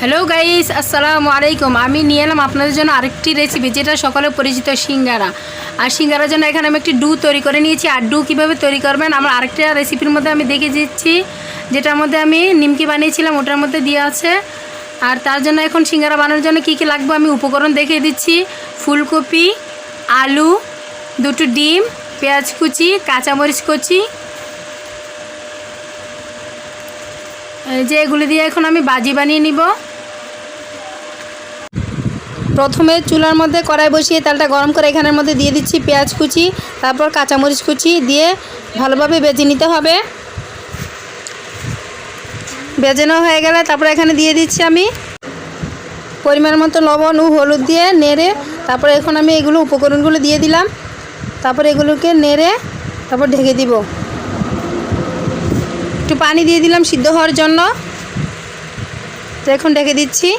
Hello guys আসসালামু আলাইকুম আমি নিয়ে এলাম আপনাদের জন্য আরেকটি রেসিপি যেটা সকলে পরিচিত, সিঙ্গারা। আর সিঙ্গারার জন্য এখানে আমি একটি ডু তৈরি করে নিয়েছি। আর ডু কীভাবে তৈরি করবেন, আমার আরেকটা রেসিপির মধ্যে আমি দেখে দিচ্ছি। যেটার মধ্যে আমি নিমকি বানিয়েছিলাম, ওটার মধ্যে দিয়ে আছে। আর তার জন্য এখন সিঙ্গারা বানানোর জন্য কী কী লাগবে আমি উপকরণ দেখিয়ে দিচ্ছি। ফুলকপি, আলু, দুটো ডিম, পেঁয়াজ কুচি, কাঁচামরিচ কুচি এই যে এগুলি দিয়ে এখন আমি বাজি বানিয়ে নিব। প্রথমে চুলার মধ্যে কড়াই বসিয়ে তেলটা গরম করে এখানের মধ্যে দিয়ে দিচ্ছি পেঁয়াজ কুচি, তারপর কাঁচামরিচ কুচি দিয়ে ভালোভাবে বেজে নিতে হবে। বেজে নেওয়া হয়ে গেলে তারপর এখানে দিয়ে দিচ্ছি আমি পরিমাণ মতো লবণ ও হলুদ দিয়ে নেড়ে তারপর এখন আমি এগুলো উপকরণগুলো দিয়ে দিলাম। তারপর এগুলোকে নেড়ে তারপর ঢেকে দিব। একটু পানি দিয়ে দিলাম সিদ্ধ হওয়ার জন্য। তো এখন ঢেকে দিচ্ছি।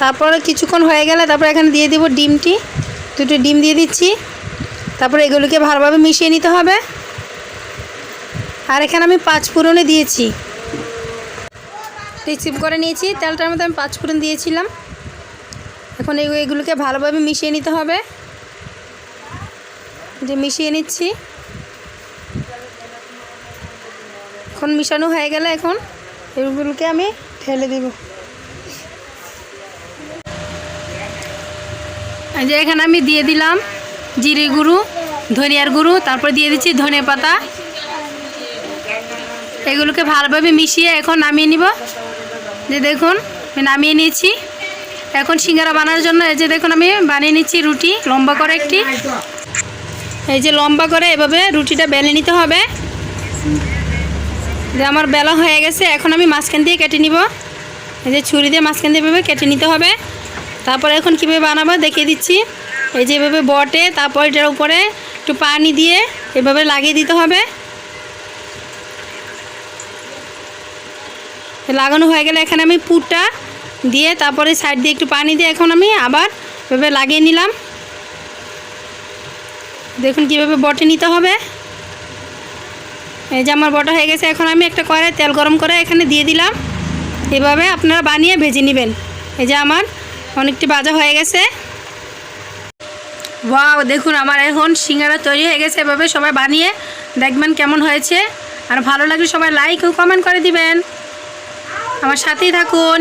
তারপরে কিছুক্ষণ হয়ে গেলে তারপর এখানে দিয়ে দিব ডিমটি। দুটো ডিম দিয়ে দিচ্ছি। তারপর এগুলোকে ভালোভাবে মিশিয়ে নিতে হবে। আর এখানে আমি পাঁচ ফোড়নে দিয়েছি। রিসিভ করে নিয়েছি। তেলটার মধ্যে আমি পাঁচ ফোড়ন দিয়েছিলাম। এখন এগুলোকে ভালোভাবে মিশিয়ে নিতে হবে। যে মিশিয়ে নিচ্ছি। এখন মিশানো হয়ে গেলে এখন এগুলোকে আমি ঢেলে দেব। যে এখানে আমি দিয়ে দিলাম জিরে গুঁড়ো, ধনিয়ার গুঁড়ো, তারপর দিয়ে দিচ্ছি ধনে পাতা। এগুলোকে ভালোভাবে মিশিয়ে এখন নামিয়ে নিব। যে দেখুন, আমি নামিয়ে নিয়েছি। এখন সিঙ্গারা বানানোর জন্য এই যে দেখুন, আমি বানিয়ে নিচ্ছি রুটি, লম্বা করে একটি। এই যে লম্বা করে এভাবে রুটিটা বেলে নিতে হবে। যে আমার বেলা হয়ে গেছে, এখন আমি মাঝখান দিয়ে কেটে নিব। এই যে ছুরি দিয়ে মাঝখান দিয়ে এভাবে কেটে নিতে হবে। তারপরে এখন কীভাবে বানাবো দেখিয়ে দিচ্ছি। এই যে এভাবে বটে, তারপর এটার উপরে একটু পানি দিয়ে এভাবে লাগিয়ে দিতে হবে। লাগানো হয়ে গেলে এখানে আমি পুরটা দিয়ে তারপরে সাইড দিয়ে একটু পানি দিয়ে এখন আমি আবার এভাবে লাগিয়ে নিলাম। দেখুন কীভাবে বটে নিতে হবে। এই যে আমার বটা হয়ে গেছে, এখন আমি একটা কড়াই তেল গরম করে এখানে দিয়ে দিলাম। এভাবে আপনারা বানিয়ে ভেজে নেবেন। এই যে আমার অনেকটি বাজা হয়ে গেছে। ওয়াও, দেখুন আমার এখন সিঙ্গারা তৈরি হয়ে গেছে। এভাবে সবাই বানিয়ে দেখবেন কেমন হয়েছে। আর ভালো লাগলে সবাই লাইক ও কমেন্ট করে দিবেন। আমার সাথেই থাকুন।